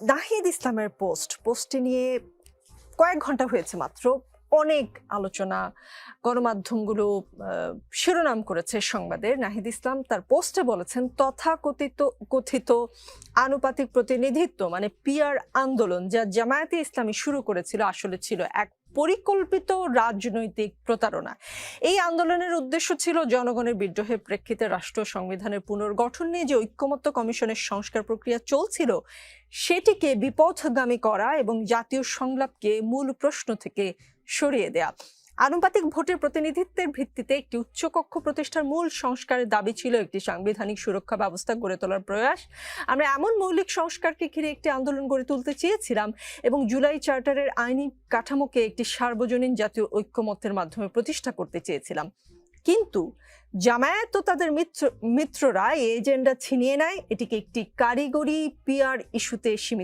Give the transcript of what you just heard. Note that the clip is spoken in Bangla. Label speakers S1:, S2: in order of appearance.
S1: নাহিদ ইসলামের পোস্ট, পোস্টটি নিয়ে কয়েক ঘণ্টা হয়েছে মাত্র। অনেক আলোচনা, গণমাধ্যমগুলো শিরোনাম করেছে সংবাদের নাহিদ ইসলাম তার পোস্টে বলেছেন, তথাকথিত, কথিত আনুপাতিক প্রতিনিধিত্ব মানে পিয়ার আন্দোলন যা জামায়াতে ইসলামী শুরু করেছিল, আসলে ছিল এক পরিকল্পিত রাজনৈতিক প্রতারণা। এই আন্দোলনের উদ্দেশ্য ছিল জনগণের বিদ্রোহের প্রেক্ষিতে রাষ্ট্র সংবিধানের পুনর্গঠন নিয়ে যে ঐক্যমত্য কমিশনের সংস্কার প্রক্রিয়া চলছিল, সেটিকে বিপথগামী করা এবং জাতীয় সংলাপকে মূল প্রশ্ন থেকে সরিয়ে দেয়া। আনুপাতিক ভোটের প্রতিনিধিত্বের ভিত্তিতে একটি উচ্চকক্ষ প্রতিষ্ঠার মূল সংস্কারের দাবি ছিল একটি সাংবিধানিক সুরক্ষা ব্যবস্থা গড়ে তোলার প্রয়াস। আমরা এমন মৌলিক সংস্কারকে ঘিরে একটি আন্দোলন গড়ে তুলতে চেয়েছিলাম এবং জুলাই চার্টারের আইনি কাঠামোকে একটি সার্বজনীন জাতীয় ঐক্যমত্যের মাধ্যমে প্রতিষ্ঠা করতে চেয়েছিলাম। কিন্তু জামায়াত ও তাদের মিত্র, মিত্ররা এজেন্ডা ছিনিয়ে নেয়। এটিকে একটি কারিগরি পিয়ার ইস্যুতে সীমিত